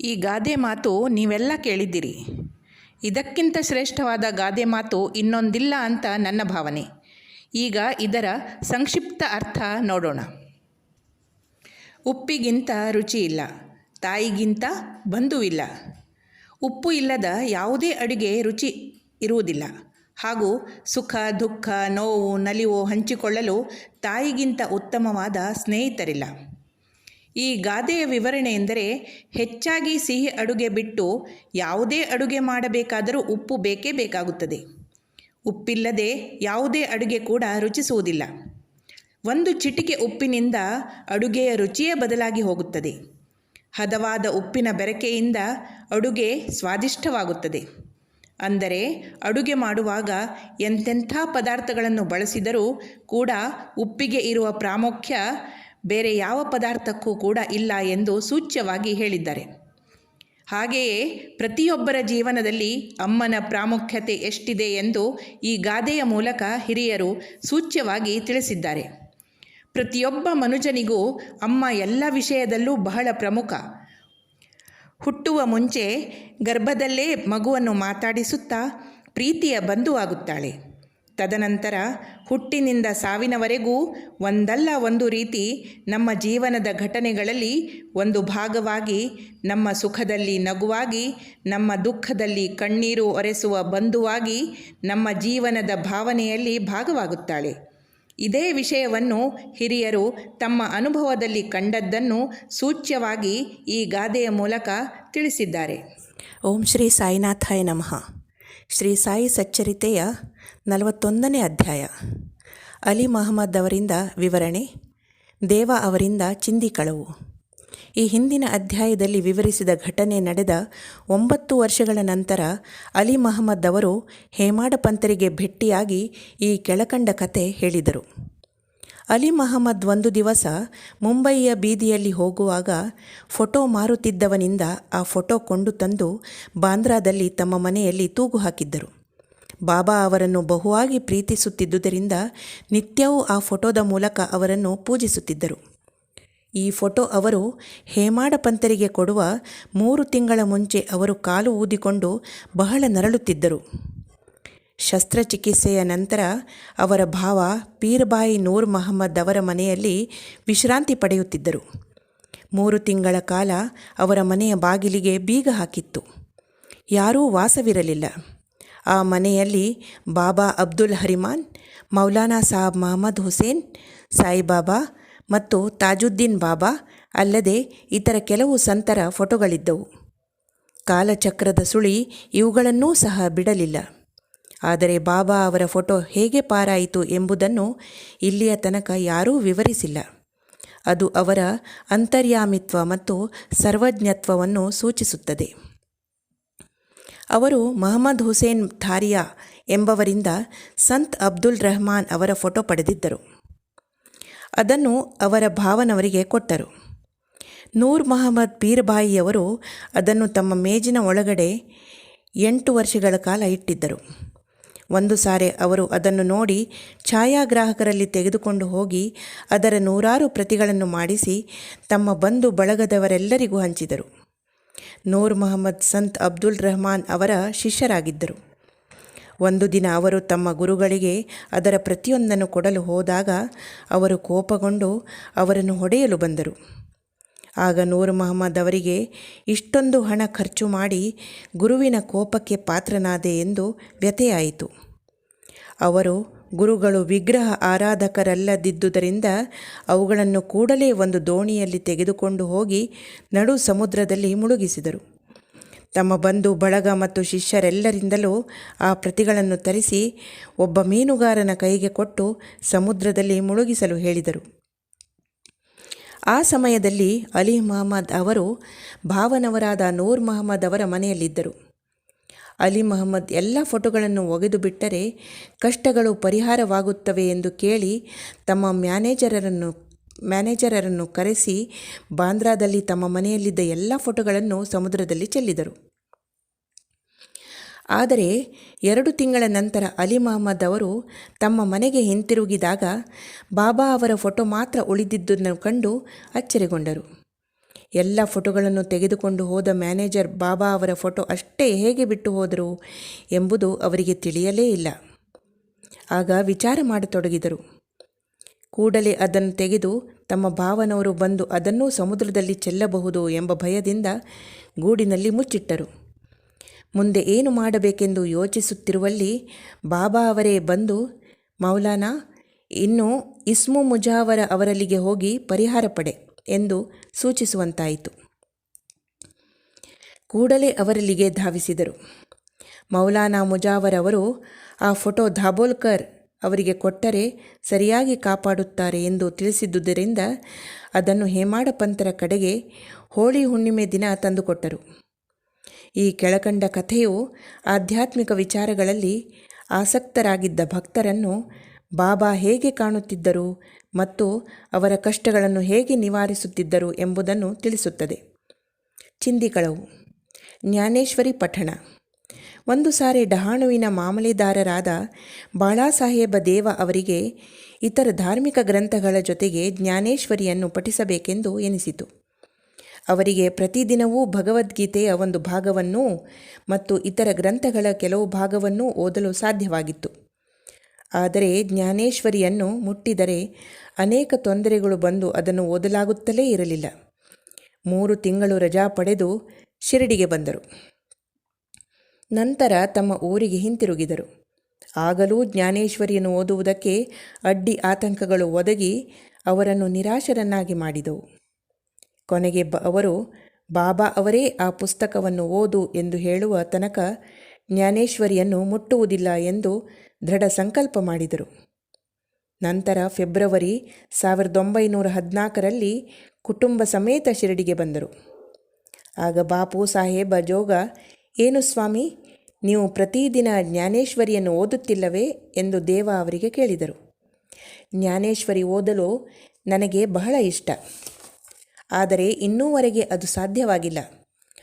ಈ ಗಾದೆ ಮಾತು ನೀವೆಲ್ಲ ಕೇಳಿದ್ದೀರಿ. ಇದಕ್ಕಿಂತ ಶ್ರೇಷ್ಠವಾದ ಗಾದೆ ಮಾತು ಇನ್ನೊಂದಿಲ್ಲ ಅಂತ ನನ್ನ ಭಾವನೆ. ಈಗ ಇದರ ಸಂಕ್ಷಿಪ್ತ ಅರ್ಥ ನೋಡೋಣ. ಉಪ್ಪಿಗಿಂತ ರುಚಿ ಇಲ್ಲ, ತಾಯಿಗಿಂತ ಬಂಧುವಿಲ್ಲ ಉಪ್ಪು ಇಲ್ಲದ ಯಾವುದೇ ಅಡುಗೆ ರುಚಿ ಇರುವುದಿಲ್ಲ. ಹಾಗೂ ಸುಖ, ದುಃಖ, ನೋವು, ನಲಿವು ಹಂಚಿಕೊಳ್ಳಲು ತಾಯಿಗಿಂತ ಉತ್ತಮವಾದ ಸ್ನೇಹಿತರಿಲ್ಲ. ಈ ಗಾದೆಯ ವಿವರಣೆ ಎಂದರೆ ಹೆಚ್ಚಾಗಿ ಸಿಹಿ ಅಡುಗೆ ಬಿಟ್ಟು ಯಾವುದೇ ಅಡುಗೆ ಮಾಡಬೇಕಾದರೂ ಉಪ್ಪು ಬೇಕೇ ಬೇಕಾಗುತ್ತದೆ. ಉಪ್ಪಿಲ್ಲದೆ ಯಾವುದೇ ಅಡುಗೆ ಕೂಡ ರುಚಿಸುವುದಿಲ್ಲ. ಒಂದು ಚಿಟಿಕೆ ಉಪ್ಪಿನಿಂದ ಅಡುಗೆಯ ರುಚಿಯೇ ಬದಲಾಗಿ ಹೋಗುತ್ತದೆ. ಹದವಾದ ಉಪ್ಪಿನ ಬೆರಕೆಯಿಂದ ಅಡುಗೆ ಸ್ವಾದಿಷ್ಟವಾಗುತ್ತದೆ. ಅಂದರೆ ಅಡುಗೆ ಮಾಡುವಾಗ ಎಂತೆಂಥ ಪದಾರ್ಥಗಳನ್ನು ಬಳಸಿದರೂ ಕೂಡ ಉಪ್ಪಿಗೆ ಇರುವ ಪ್ರಾಮುಖ್ಯ ಬೇರೆ ಯಾವ ಪದಾರ್ಥಕ್ಕೂ ಕೂಡ ಇಲ್ಲ ಎಂದು ಸೂಚ್ಯವಾಗಿ ಹೇಳಿದ್ದಾರೆ. ಹಾಗೆಯೇ ಪ್ರತಿಯೊಬ್ಬರ ಜೀವನದಲ್ಲಿ ಅಮ್ಮನ ಪ್ರಾಮುಖ್ಯತೆ ಎಷ್ಟಿದೆ ಎಂದು ಈ ಗಾದೆಯ ಮೂಲಕ ಹಿರಿಯರು ಸೂಚ್ಯವಾಗಿ ತಿಳಿಸಿದ್ದಾರೆ. ಪ್ರತಿಯೊಬ್ಬ ಮನುಜನಿಗೂ ಅಮ್ಮ ಎಲ್ಲ ವಿಷಯದಲ್ಲೂ ಬಹಳ ಪ್ರಮುಖ. ಹುಟ್ಟುವ ಮುಂಚೆ ಗರ್ಭದಲ್ಲೇ ಮಗುವನ್ನು ಮಾತಾಡಿಸುತ್ತಾ ಪ್ರೀತಿಯ ಬಂಧುವಾಗುತ್ತಾಳೆ ತದನಂತರ ಹುಟ್ಟಿನಿಂದ ಸಾವಿನವರೆಗೂ ಒಂದಲ್ಲ ಒಂದು ರೀತಿ ನಮ್ಮ ಜೀವನದ ಘಟನೆಗಳಲ್ಲಿ ಒಂದು ಭಾಗವಾಗಿ, ನಮ್ಮ ಸುಖದಲ್ಲಿ ನಗುವಾಗಿ, ನಮ್ಮ ದುಃಖದಲ್ಲಿ ಕಣ್ಣೀರು ಒರೆಸುವ ಬಂಧುವಾಗಿ ನಮ್ಮ ಜೀವನದ ಭಾವನೆಯಲ್ಲಿ ಭಾಗವಾಗುತ್ತಾಳೆ. ಇದೇ ವಿಷಯವನ್ನು ಹಿರಿಯರು ತಮ್ಮ ಅನುಭವದಲ್ಲಿ ಕಂಡದ್ದನ್ನು ಸೂಚ್ಯವಾಗಿ ಈ ಗಾದೆಯ ಮೂಲಕ ತಿಳಿಸಿದ್ದಾರೆ. ಓಂ ಶ್ರೀ ಸಾಯಿನಾಥಾಯ ನಮಃ. ಶ್ರೀ ಸಾಯಿ ಸಚ್ಚರಿತೆಯ ನಲವತ್ತೊಂದನೇ ಅಧ್ಯಾಯ. ಅಲಿ ಮಹಮ್ಮದ್ ಅವರಿಂದ ವಿವರಣೆ, ದೇವ ಅವರಿಂದ ಚಿಂದಿ ಕಳವು. ಈ ಹಿಂದಿನ ಅಧ್ಯಾಯದಲ್ಲಿ ವಿವರಿಸಿದ ಘಟನೆ ನಡೆದ ಒಂಬತ್ತು ವರ್ಷಗಳ ನಂತರ ಅಲಿ ಮಹಮ್ಮದ್ ಅವರು ಹೇಮಾಡ ಪಂತರಿಗೆ ಭೇಟಿಯಾಗಿ ಈ ಕೆಳಕಂಡ ಕತೆ ಹೇಳಿದರು. ಅಲಿ ಮಹಮ್ಮದ್ ಒಂದು ದಿವಸ ಮುಂಬಯಿಯ ಬೀದಿಯಲ್ಲಿ ಹೋಗುವಾಗ ಫೋಟೋ ಮಾರುತ್ತಿದ್ದವನಿಂದ ಆ ಫೋಟೋ ಕೊಂಡು ತಂದು ಬಾಂದ್ರಾದಲ್ಲಿ ತಮ್ಮ ಮನೆಯಲ್ಲಿ ತೂಗು ಹಾಕಿದ್ದರು. ಬಾಬಾ ಅವರನ್ನು ಬಹುವಾಗಿ ಪ್ರೀತಿಸುತ್ತಿದ್ದುದರಿಂದ ನಿತ್ಯವೂ ಆ ಫೋಟೋದ ಮೂಲಕ ಅವರನ್ನು ಪೂಜಿಸುತ್ತಿದ್ದರು. ಈ ಫೋಟೋ ಅವರು ಹೇಮಾಡ ಪಂತರಿಗೆ ಕೊಡುವ ಮೂರು ತಿಂಗಳ ಮುಂಚೆ ಅವರು ಕಾಲು ಊದಿಕೊಂಡು ಬಹಳ ನರಳುತ್ತಿದ್ದರು. ಶಸ್ತ್ರಚಿಕಿತ್ಸೆಯ ನಂತರ ಅವರ ಭಾವ ಪೀರ್ಬಾಯಿ ನೂರ್ ಮಹಮ್ಮದ್ ಅವರ ಮನೆಯಲ್ಲಿ ವಿಶ್ರಾಂತಿ ಪಡೆಯುತ್ತಿದ್ದರು. ಮೂರು ತಿಂಗಳ ಕಾಲ ಅವರ ಮನೆಯ ಬಾಗಿಲಿಗೆ ಬೀಗ ಹಾಕಿತ್ತು. ಯಾರೂ ವಾಸವಿರಲಿಲ್ಲ. ಆ ಮನೆಯಲ್ಲಿ ಬಾಬಾ ಅಬ್ದುಲ್ ಹರಿಮಾನ್, ಮೌಲಾನಾ ಸಾಬ್ ಮಹಮ್ಮದ್ ಹುಸೇನ್, ಸಾಯಿಬಾಬಾ ಮತ್ತು ತಾಜುದ್ದೀನ್ ಬಾಬಾ ಅಲ್ಲದೆ ಇತರ ಕೆಲವು ಸಂತರ ಫೋಟೋಗಳಿದ್ದವು. ಕಾಲಚಕ್ರದ ಸುಳಿ ಇವುಗಳನ್ನೂ ಸಹ ಬಿಡಲಿಲ್ಲ. ಆದರೆ ಬಾಬಾ ಅವರ ಫೋಟೋ ಹೇಗೆ ಪಾರಾಯಿತು ಎಂಬುದನ್ನು ಇಲ್ಲಿಯ ತನಕ ಯಾರೂ ವಿವರಿಸಿಲ್ಲ. ಅದು ಅವರ ಅಂತರ್ಯಾಮಿತ್ವ ಮತ್ತು ಸರ್ವಜ್ಞತ್ವವನ್ನು ಸೂಚಿಸುತ್ತದೆ. ಅವರು ಮಹಮ್ಮದ್ ಹುಸೇನ್ ಥಾರಿಯಾ ಎಂಬವರಿಂದ ಸಂತ್ ಅಬ್ದುಲ್ ರೆಹಮಾನ್ ಅವರ ಫೋಟೋ ಪಡೆದಿದ್ದರು. ಅದನ್ನು ಅವರ ಭಾವನವರಿಗೆ ಕೊಟ್ಟರು. ನೂರ್ ಮಹಮ್ಮದ್ ಪೀರ್ಬಾಯಿಯವರು ಅದನ್ನು ತಮ್ಮ ಮೇಜಿನ ಒಳಗಡೆ ಎಂಟು ವರ್ಷಗಳ ಕಾಲ ಇಟ್ಟಿದ್ದರು. ಒಂದು ಸಾರಿ ಅವರು ಅದನ್ನು ನೋಡಿ ಛಾಯಾಗ್ರಾಹಕರಲ್ಲಿ ತೆಗೆದುಕೊಂಡು ಹೋಗಿ ಅದರ ನೂರಾರು ಪ್ರತಿಗಳನ್ನು ಮಾಡಿಸಿ ತಮ್ಮ ಬಂಧು ಬಳಗದವರೆಲ್ಲರಿಗೂ ಹಂಚಿದರು. ನೂರ್ ಮೊಹಮ್ಮದ್ ಸಂತ್ ಅಬ್ದುಲ್ ರೆಹಮಾನ್ ಅವರ ಶಿಷ್ಯರಾಗಿದ್ದರು. ಒಂದು ದಿನ ಅವರು ತಮ್ಮ ಗುರುಗಳಿಗೆ ಅದರ ಪ್ರತಿಯೊಂದನ್ನು ಕೊಡಲು ಹೋದಾಗ ಅವರು ಕೋಪಗೊಂಡು ಅವರನ್ನು ಹೊಡೆಯಲು ಬಂದರು. ಆಗ ನೂರ್ ಮಹಮ್ಮದ್ ಅವರಿಗೆ ಇಷ್ಟೊಂದು ಹಣ ಖರ್ಚು ಮಾಡಿ ಗುರುವಿನ ಕೋಪಕ್ಕೆ ಪಾತ್ರನಾದೆ ಎಂದು ವ್ಯಥೆಯಾಯಿತು. ಅವರು ಗುರುಗಳು ವಿಗ್ರಹ ಆರಾಧಕರಲ್ಲದಿದ್ದುದರಿಂದ ಅವುಗಳನ್ನು ಕೂಡಲೇ ಒಂದು ದೋಣಿಯಲ್ಲಿ ತೆಗೆದುಕೊಂಡು ಹೋಗಿ ನಡು ಸಮುದ್ರದಲ್ಲಿ ಮುಳುಗಿಸಿದರು. ತಮ್ಮ ಬಂಧು, ಬಳಗ ಮತ್ತು ಶಿಷ್ಯರೆಲ್ಲರಿಂದಲೂ ಆ ಪ್ರತಿಗಳನ್ನು ತರಿಸಿ ಒಬ್ಬ ಮೀನುಗಾರನ ಕೈಗೆ ಕೊಟ್ಟು ಸಮುದ್ರದಲ್ಲಿ ಮುಳುಗಿಸಲು ಹೇಳಿದರು. ಆ ಸಮಯದಲ್ಲಿ ಅಲಿ ಮಹಮ್ಮದ್ ಅವರು ಭಾವನವರಾದ ನೂರ್ ಮಹಮ್ಮದ್ ಅವರ ಮನೆಯಲ್ಲಿದ್ದರು. ಅಲಿ ಮಹಮ್ಮದ್ ಎಲ್ಲ ಫೋಟೋಗಳನ್ನು ಒಗೆದು ಬಿಟ್ಟರೆ ಕಷ್ಟಗಳು ಪರಿಹಾರವಾಗುತ್ತವೆ ಎಂದು ಕೇಳಿ ತಮ್ಮ ಮ್ಯಾನೇಜರರನ್ನು ಮ್ಯಾನೇಜರರನ್ನು ಕರೆಸಿ ಬಾಂದ್ರಾದಲ್ಲಿ ತಮ್ಮ ಮನೆಯಲ್ಲಿದ್ದ ಎಲ್ಲ ಫೋಟೋಗಳನ್ನು ಸಮುದ್ರದಲ್ಲಿ ಚೆಲ್ಲಿದರು. ಆದರೆ ಎರಡು ತಿಂಗಳ ನಂತರ ಅಲಿ ಮಹಮ್ಮದ್ ಅವರು ತಮ್ಮ ಮನೆಗೆ ಹಿಂತಿರುಗಿದಾಗ ಬಾಬಾ ಅವರ ಫೋಟೋ ಮಾತ್ರ ಉಳಿದಿದ್ದುದನ್ನು ಕಂಡು ಅಚ್ಚರಿಗೊಂಡರು. ಎಲ್ಲ ಫೋಟೋಗಳನ್ನು ತೆಗೆದುಕೊಂಡು ಹೋದ ಮ್ಯಾನೇಜರ್ ಬಾಬಾ ಅವರ ಫೋಟೋ ಅಷ್ಟೇ ಹೇಗೆ ಬಿಟ್ಟು ಹೋದರು ಎಂಬುದು ಅವರಿಗೆ ತಿಳಿಯಲೇ ಇಲ್ಲ. ಆಗ ವಿಚಾರ ಮಾಡತೊಡಗಿದರು. ಕೂಡಲೇ ಅದನ್ನು ತೆಗೆದು ತಮ್ಮ ಭಾವನವರು ಬಂದು ಅದನ್ನೂ ಸಮುದ್ರದಲ್ಲಿ ಚೆಲ್ಲಬಹುದು ಎಂಬ ಭಯದಿಂದ ಗೂಡಿನಲ್ಲಿ ಮುಚ್ಚಿಟ್ಟರು. ಮುಂದೆ ಏನು ಮಾಡಬೇಕೆಂದು ಯೋಚಿಸುತ್ತಿರುವಲ್ಲಿ ಬಾಬಾ ಅವರೇ ಬಂದು, ಮೌಲಾನಾ, ಇನ್ನು ಇಸ್ಮು ಮುಜಾವರ ಅವರಲ್ಲಿಗೆ ಹೋಗಿ ಪರಿಹಾರ ಪಡೆ ಎಂದು ಸೂಚಿಸುವಂತಾಯಿತು. ಕೂಡಲೇ ಅವರಲ್ಲಿಗೆ ಧಾವಿಸಿದರು. ಮೌಲಾನಾ ಮುಜಾವರ್ ಅವರು ಆ ಫೋಟೋ ಧಾಬೋಲ್ಕರ್ ಅವರಿಗೆ ಕೊಟ್ಟರೆ ಸರಿಯಾಗಿ ಕಾಪಾಡುತ್ತಾರೆ ಎಂದು ತಿಳಿಸಿದ್ದುದರಿಂದ ಅದನ್ನು ಹೇಮಾಡ ಪಂತರ ಕಡೆಗೆ ಹೋಳಿ ಹುಣ್ಣಿಮೆ ದಿನ ತಂದುಕೊಟ್ಟರು. ಈ ಕೆಳಕಂಡ ಕಥೆಯು ಆಧ್ಯಾತ್ಮಿಕ ವಿಚಾರಗಳಲ್ಲಿ ಆಸಕ್ತರಾಗಿದ್ದ ಭಕ್ತರನ್ನು ಬಾಬಾ ಹೇಗೆ ಕಾಣುತ್ತಿದ್ದರು ಮತ್ತು ಅವರ ಕಷ್ಟಗಳನ್ನು ಹೇಗೆ ನಿವಾರಿಸುತ್ತಿದ್ದರು ಎಂಬುದನ್ನು ತಿಳಿಸುತ್ತದೆ. ಚಿಂದಿಕಳವು. ಜ್ಞಾನೇಶ್ವರಿ ಪಠಣ. ಒಂದು ಸಾರಿ ಡಹಾಣುವಿನ ಮಾಮಲೆದಾರರಾದ ಬಾಳಾಸಾಹೇಬ ದೇವ ಅವರಿಗೆ ಇತರ ಧಾರ್ಮಿಕ ಗ್ರಂಥಗಳ ಜೊತೆಗೆ ಜ್ಞಾನೇಶ್ವರಿಯನ್ನು ಪಠಿಸಬೇಕೆಂದು ಎನಿಸಿತು. ಅವರಿಗೆ ಪ್ರತಿದಿನವೂ ಭಗವದ್ಗೀತೆಯ ಒಂದು ಭಾಗವನ್ನೂ ಮತ್ತು ಇತರ ಗ್ರಂಥಗಳ ಕೆಲವು ಭಾಗವನ್ನೂ ಓದಲು ಸಾಧ್ಯವಾಗಿತ್ತು. ಆದರೆ ಜ್ಞಾನೇಶ್ವರಿಯನ್ನು ಮುಟ್ಟಿದರೆ ಅನೇಕ ತೊಂದರೆಗಳು ಬಂದು ಅದನ್ನು ಓದಲಾಗುತ್ತಲೇ ಇರಲಿಲ್ಲ. ಮೂರು ತಿಂಗಳು ರಜಾ ಪಡೆದು ಶಿರಡಿಗೆ ಬಂದರು. ನಂತರ ತಮ್ಮ ಊರಿಗೆ ಹಿಂತಿರುಗಿದರು. ಆಗಲೂ ಜ್ಞಾನೇಶ್ವರಿಯನ್ನು ಓದುವುದಕ್ಕೆ ಅಡ್ಡಿ ಆತಂಕಗಳು ಒದಗಿ ಅವರನ್ನು ನಿರಾಶರನ್ನಾಗಿ ಮಾಡಿದವು. ಕೊನೆಗೆ ಬ ಅವರು, ಬಾಬಾ ಅವರೇ ಆ ಪುಸ್ತಕವನ್ನು ಓದು ಎಂದು ಹೇಳುವ ತನಕ ಜ್ಞಾನೇಶ್ವರಿಯನ್ನು ಮುಟ್ಟುವುದಿಲ್ಲ ಎಂದು ದೃಢ ಸಂಕಲ್ಪ ಮಾಡಿದರು. ನಂತರ ಫೆಬ್ರವರಿ ಸಾವಿರದ ಒಂಬೈನೂರ ಹದಿನಾಲ್ಕರಲ್ಲಿ ಕುಟುಂಬ ಸಮೇತ ಶಿರಡಿಗೆ ಬಂದರು. ಆಗ ಬಾಪು ಸಾಹೇಬ ಜೋಗ, ಏನು ಸ್ವಾಮಿ, ನೀವು ಪ್ರತಿದಿನ ಜ್ಞಾನೇಶ್ವರಿಯನ್ನು ಓದುತ್ತಿಲ್ಲವೇ? ಎಂದು ದೇವ ಅವರಿಗೆ ಕೇಳಿದರು. ಜ್ಞಾನೇಶ್ವರಿ ಓದಲು ನನಗೆ ಬಹಳ ಇಷ್ಟ. ಆದರೆ ಇನ್ನೂವರೆಗೆ ಅದು ಸಾಧ್ಯವಾಗಿಲ್ಲ.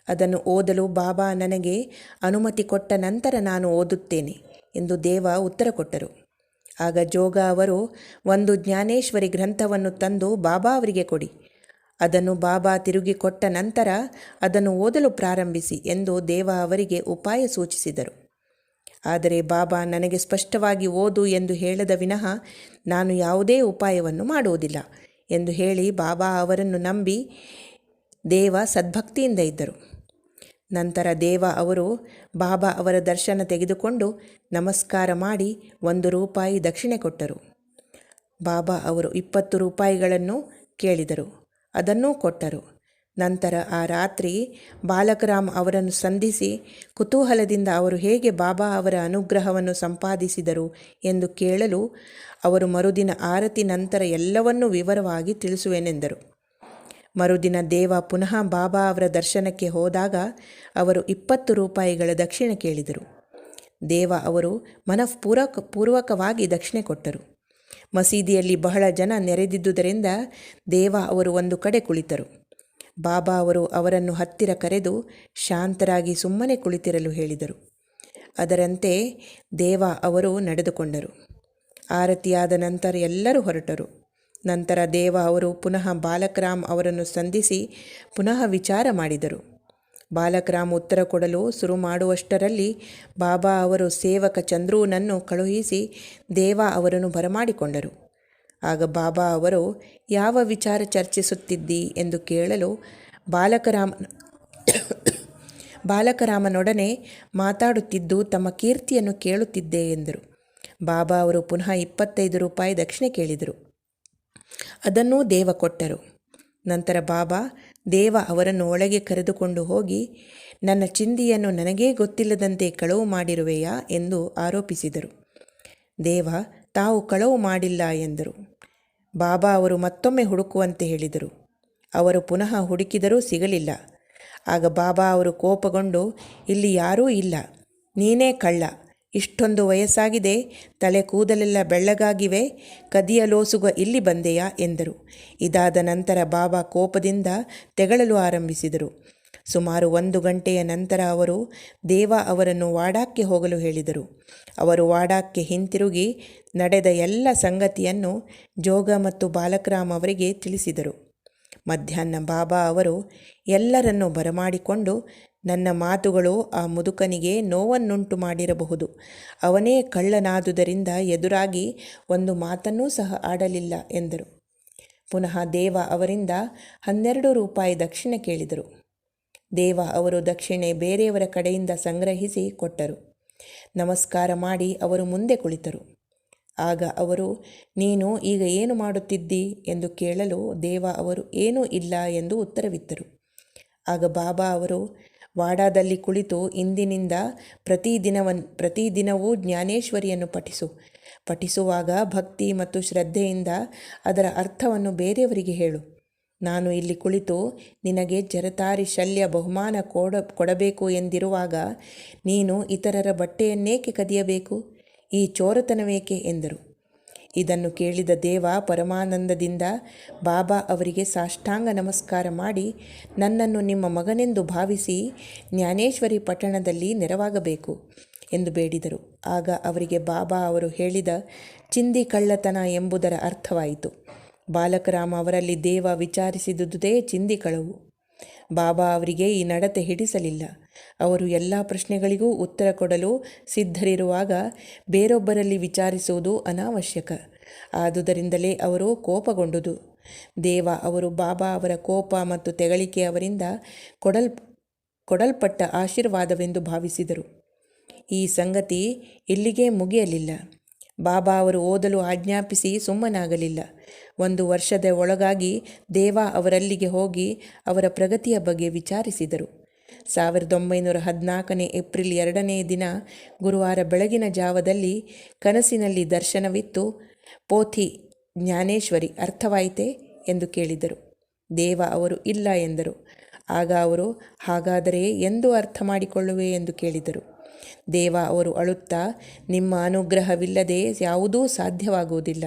ಅದನ್ನು ಓದಲು ಬಾಬಾ ನನಗೆ ಅನುಮತಿ ಕೊಟ್ಟ ನಂತರ ನಾನು ಓದುತ್ತೇನೆ ಎಂದು ದೇವ ಉತ್ತರ ಕೊಟ್ಟರು. ಆಗ ಜೋಗ ಅವರು ಒಂದು ಜ್ಞಾನೇಶ್ವರಿ ಗ್ರಂಥವನ್ನು ತಂದು ಬಾಬಾ ಅವರಿಗೆ ಕೊಡಿ. ಅದನ್ನು ಬಾಬಾ ತಿರುಗಿ ಕೊಟ್ಟ ನಂತರ ಅದನ್ನು ಓದಲು ಪ್ರಾರಂಭಿಸಿ ಎಂದು ದೇವ ಅವರಿಗೆ ಉಪಾಯ ಸೂಚಿಸಿದರು. ಆದರೆ ಬಾಬಾ ನನಗೆ ಸ್ಪಷ್ಟವಾಗಿ ಓದು ಎಂದು ಹೇಳದ ವಿನಃ ನಾನು ಯಾವುದೇ ಉಪಾಯವನ್ನು ಮಾಡುವುದಿಲ್ಲ. ಎಂದು ಹೇಳಿ ಬಾಬಾ ಅವರನ್ನು ನಂಬಿ ದೇವ ಸದ್ಭಕ್ತಿಯಿಂದ ಇದ್ದರು. ನಂತರ ದೇವ ಅವರು ಬಾಬಾ ಅವರ ದರ್ಶನ ತೆಗೆದುಕೊಂಡು ನಮಸ್ಕಾರ ಮಾಡಿ ಒಂದು ರೂಪಾಯಿ ದಕ್ಷಿಣೆ ಕೊಟ್ಟರು. ಬಾಬಾ ಅವರು ಇಪ್ಪತ್ತು ರೂಪಾಯಿಗಳನ್ನು ಕೇಳಿದರು. ಅದನ್ನೂ ಕೊಟ್ಟರು. ನಂತರ ಆ ರಾತ್ರಿ ಬಾಲಕರಾಮ್ ಅವರನ್ನು ಸಂಧಿಸಿ ಕುತೂಹಲದಿಂದ ಅವರು ಹೇಗೆ ಬಾಬಾ ಅವರ ಅನುಗ್ರಹವನ್ನು ಸಂಪಾದಿಸಿದರು ಎಂದು ಕೇಳಲು ಅವರು ಮರುದಿನ ಆರತಿ ನಂತರ ಎಲ್ಲವನ್ನೂ ವಿವರವಾಗಿ ತಿಳಿಸುವೆನೆಂದರು. ಮರುದಿನ ದೇವ ಪುನಃ ಬಾಬಾ ಅವರ ದರ್ಶನಕ್ಕೆ ಹೋದಾಗ ಅವರು ಇಪ್ಪತ್ತು ರೂಪಾಯಿಗಳ ದಕ್ಷಿಣೆ ಕೇಳಿದರು. ದೇವ ಅವರು ಮನಃಪೂರ್ವಕ ಪೂರ್ವಕವಾಗಿ ದಕ್ಷಿಣೆ ಕೊಟ್ಟರು. ಮಸೀದಿಯಲ್ಲಿ ಬಹಳ ಜನ ನೆರೆದಿದ್ದುದರಿಂದ ದೇವ ಅವರು ಒಂದು ಕಡೆ ಕುಳಿತರು. ಬಾಬಾ ಅವರು ಅವರನ್ನು ಹತ್ತಿರ ಕರೆದು ಶಾಂತರಾಗಿ ಸುಮ್ಮನೆ ಕುಳಿತಿರಲು ಹೇಳಿದರು. ಅದರಂತೆ ದೇವ ಅವರು ನಡೆದುಕೊಂಡರು. ಆರತಿಯಾದ ನಂತರ ಎಲ್ಲರೂ ಹೊರಟರು. ನಂತರ ದೇವ ಅವರು ಪುನಃ ಬಾಲಕರಾಮ್ ಅವರನ್ನು ಸಂಧಿಸಿ ಪುನಃ ವಿಚಾರ ಮಾಡಿದರು. ಬಾಲಕರಾಮ್ ಉತ್ತರ ಕೊಡಲು ಶುರು ಮಾಡುವಷ್ಟರಲ್ಲಿ ಬಾಬಾ ಅವರು ಸೇವಕ ಚಂದ್ರೂನನ್ನು ಕಳುಹಿಸಿ ದೇವ ಅವರನ್ನು ಬರಮಾಡಿಕೊಂಡರು. ಆಗ ಬಾಬಾ ಅವರು, ಯಾವ ವಿಚಾರ ಚರ್ಚಿಸುತ್ತಿದ್ದಿ ಎಂದು ಕೇಳಲು ಬಾಲಕರಾಮ ಬಾಲಕರಾಮನೊಡನೆ ಮಾತಾಡುತ್ತಿದ್ದು ತಮ್ಮ ಕೀರ್ತಿಯನ್ನು ಕೇಳುತ್ತಿದ್ದೆ ಎಂದರು. ಬಾಬಾ ಅವರು ಪುನಃ ಇಪ್ಪತ್ತೈದು ರೂಪಾಯಿ ದಕ್ಷಿಣೆ ಕೇಳಿದರು. ಅದನ್ನೂ ದೇವ ಕೊಟ್ಟರು. ನಂತರ ಬಾಬಾ, ದೇವ ಅವರನ್ನು ಒಳಗೆ ಕರೆದುಕೊಂಡು ಹೋಗಿ, ನನ್ನ ಚಿಂದಿಯನ್ನು ನನಗೇ ಗೊತ್ತಿಲ್ಲದಂತೆ ಕಳವು ಮಾಡಿರುವೆಯಾ ಎಂದು ಆರೋಪಿಸಿದರು. ದೇವ ತಾವು ಕಳವು ಮಾಡಿಲ್ಲ ಎಂದರು. ಬಾಬಾ ಅವರು ಮತ್ತೊಮ್ಮೆ ಹುಡುಕುವಂತೆ ಹೇಳಿದರು. ಅವರು ಪುನಃ ಹುಡುಕಿದರೂ ಸಿಗಲಿಲ್ಲ. ಆಗ ಬಾಬಾ ಅವರು ಕೋಪಗೊಂಡು, ಇಲ್ಲಿ ಯಾರೂ ಇಲ್ಲ, ನೀನೇ ಕಳ್ಳ, ಇಷ್ಟೊಂದು ವಯಸ್ಸಾಗಿದೆ, ತಲೆ ಕೂದಲೆಲ್ಲ ಬೆಳ್ಳಗಾಗಿವೆ, ಕದಿಯ ಲೋಸುಗ ಇಲ್ಲಿ ಬಂದೆಯಾ ಎಂದರು. ಇದಾದ ನಂತರ ಬಾಬಾ ಕೋಪದಿಂದ ತೆಗಳಲು ಆರಂಭಿಸಿದರು. ಸುಮಾರು ಒಂದು ಗಂಟೆಯ ನಂತರ ಅವರು ದೇವ ಅವರನ್ನು ವಾಡಾಕ್ಕೆ ಹೋಗಲು ಹೇಳಿದರು. ಅವರು ವಾಡಾಕ್ಕೆ ಹಿಂತಿರುಗಿ ನಡೆದ ಎಲ್ಲ ಸಂಗತಿಯನ್ನು ಜೋಗ ಮತ್ತು ಬಾಲಕರಾಮ್ ಅವರಿಗೆ ತಿಳಿಸಿದರು. ಮಧ್ಯಾಹ್ನ ಬಾಬಾ ಅವರು ಎಲ್ಲರನ್ನು ಬರಮಾಡಿಕೊಂಡು, ನನ್ನ ಮಾತುಗಳು ಆ ಮುದುಕನಿಗೆ ನೋವನ್ನುಂಟು ಮಾಡಿರಬಹುದು. ಅವನೇ ಕಳ್ಳನಾದುದರಿಂದ ಎದುರಾಗಿ ಒಂದು ಮಾತನ್ನೂ ಸಹ ಆಡಲಿಲ್ಲ ಎಂದರು. ಪುನಃ ದೇವ ಅವರಿಂದ ಹನ್ನೆರಡು ರೂಪಾಯಿ ದಕ್ಷಿಣ ಕೇಳಿದರು. ದೇವ ಅವರು ದಕ್ಷಿಣೆ ಬೇರೆಯವರ ಕಡೆಯಿಂದ ಸಂಗ್ರಹಿಸಿ ಕೊಟ್ಟರು. ನಮಸ್ಕಾರ ಮಾಡಿ ಅವರು ಮುಂದೆ ಕುಳಿತರು. ಆಗ ಅವರು, ನೀನು ಈಗ ಏನು ಮಾಡುತ್ತಿದ್ದಿ? ಎಂದು ಕೇಳಲು ದೇವ ಅವರು, ಏನೂ ಇಲ್ಲ ಎಂದು ಉತ್ತರವಿತ್ತರು. ಆಗ ಬಾಬಾ ಅವರು, ವಾಡಾದಲ್ಲಿ ಕುಳಿತು ಇಂದಿನಿಂದ ಪ್ರತಿದಿನವನ್ ಪ್ರತಿದಿನವೂ ಜ್ಞಾನೇಶ್ವರಿಯನ್ನು ಪಠಿಸು. ಪಠಿಸುವಾಗ ಭಕ್ತಿ ಮತ್ತು ಶ್ರದ್ಧೆಯಿಂದ ಅದರ ಅರ್ಥವನ್ನು ಬೇರೆಯವರಿಗೆ ಹೇಳು. ನಾನು ಇಲ್ಲಿ ಕುಳಿತು ನಿನಗೆ ಜರತಾರಿ ಶಲ್ಯ ಬಹುಮಾನ ಕೊಡ, ಕೊಡಬೇಕು ಎಂದಿರುವಾಗ ನೀನು ಇತರರ ಬಟ್ಟೆಯನ್ನೇಕೆ ಕದಿಯಬೇಕು? ಈ ಚೋರತನವೇಕೆ ಎಂದರು. ಇದನ್ನು ಕೇಳಿದ ದೇವ ಪರಮಾನಂದದಿಂದ, ಬಾಬಾ ಅವರಿಗೆ ಸಾಷ್ಟಾಂಗ ನಮಸ್ಕಾರ ಮಾಡಿ, ನನ್ನನ್ನು ನಿಮ್ಮ ಮಗನೆಂದು ಭಾವಿಸಿ ಜ್ಞಾನೇಶ್ವರಿ ಪಟ್ಟಣದಲ್ಲಿ ನೆರವಾಗಬೇಕು ಎಂದು ಬೇಡಿದರು. ಆಗ ಅವರಿಗೆ ಬಾಬಾ ಅವರು ಹೇಳಿದ ಚಿಂದಿ ಕಳ್ಳತನ ಎಂಬುದರ ಅರ್ಥವಾಯಿತು. ಬಾಲಕರಾಮ ಅವರಲ್ಲಿ ದೇವ ವಿಚಾರಿಸಿದುದೇ ಚಿಂದಿ ಕಳವು ಬಾಬಾ ಅವರಿಗೆ ಈ ನಡತೆ ಹಿಡಿಸಲಿಲ್ಲ. ಅವರು ಎಲ್ಲ ಪ್ರಶ್ನೆಗಳಿಗೂ ಉತ್ತರ ಕೊಡಲು ಸಿದ್ಧರಿರುವಾಗ ಬೇರೊಬ್ಬರಲ್ಲಿ ವಿಚಾರಿಸುವುದು ಅನಾವಶ್ಯಕ. ಆದುದರಿಂದಲೇ ಅವರು ಕೋಪಗೊಂಡುದು. ದೇವ ಅವರು ಬಾಬಾ ಅವರ ಕೋಪ ಮತ್ತು ತೆಗಳಿಕೆ ಅವರಿಂದ ಕೊಡಲ್, ಕೊಡಲ್ಪಟ್ಟ ಆಶೀರ್ವಾದವೆಂದು ಭಾವಿಸಿದರು. ಈ ಸಂಗತಿ ಇಲ್ಲಿಗೆ ಮುಗಿಯಲಿಲ್ಲ. ಬಾಬಾ ಅವರು ಓದಲು ಆಜ್ಞಾಪಿಸಿ ಸುಮ್ಮನಾಗಲಿಲ್ಲ. ಒಂದು ವರ್ಷದ ಒಳಗಾಗಿ ದೇವ ಅವರಲ್ಲಿಗೆ ಹೋಗಿ ಅವರ ಪ್ರಗತಿಯ ಬಗ್ಗೆ ವಿಚಾರಿಸಿದರು. ಸಾವಿರದ ಒಂಬೈನೂರ ಹದಿನಾಲ್ಕನೇ ಏಪ್ರಿಲ್ ಎರಡನೇ ದಿನ ಗುರುವಾರ ಬೆಳಗಿನ ಜಾವದಲ್ಲಿ ಕನಸಿನಲ್ಲಿ ದರ್ಶನವಿತ್ತು. ಪೋಥಿ, ಜ್ಞಾನೇಶ್ವರಿ ಅರ್ಥವಾಯಿತೆ? ಎಂದು ಕೇಳಿದರು. ದೇವ ಅವರು, ಇಲ್ಲ ಎಂದರು. ಆಗ ಅವರು, ಹಾಗಾದರೆ ಎಂದು ಅರ್ಥ ಮಾಡಿಕೊಳ್ಳುವೆ ಎಂದು ಕೇಳಿದರು. ದೇವ ಅವರು ಅಳುತ್ತಾ, ನಿಮ್ಮ ಅನುಗ್ರಹವಿಲ್ಲದೆ ಯಾವುದೂ ಸಾಧ್ಯವಾಗುವುದಿಲ್ಲ.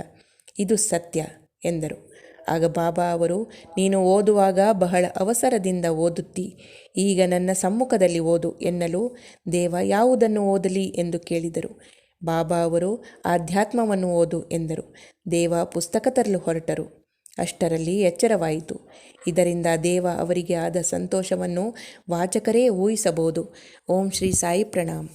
ಇದು ಸತ್ಯ ಎಂದರು. ಆಗ ಬಾಬಾ ಅವರು, ನೀನು ಓದುವಾಗ ಬಹಳ ಅವಸರದಿಂದ ಓದುತ್ತಿ, ಈಗ ನನ್ನ ಸಮ್ಮುಖದಲ್ಲಿ ಓದು ಎನ್ನಲು ದೇವ ಯಾವುದನ್ನು ಓದಲಿ ಎಂದು ಕೇಳಿದರು. ಬಾಬಾ ಅವರು, ಆಧ್ಯಾತ್ಮವನ್ನು ಓದು ಎಂದರು. ದೇವ ಪುಸ್ತಕ ತರಲು ಹೊರಟರು. ಅಷ್ಟರಲ್ಲಿ ಎಚ್ಚರವಾಯಿತು. ಇದರಿಂದ ದೇವ ಅವರಿಗೆ ಆದ ಸಂತೋಷವನ್ನು ವಾಚಕರೇ ಊಹಿಸಬಹುದು. ಓಂ ಶ್ರೀ ಸಾಯಿ ಪ್ರಣಾಮ್.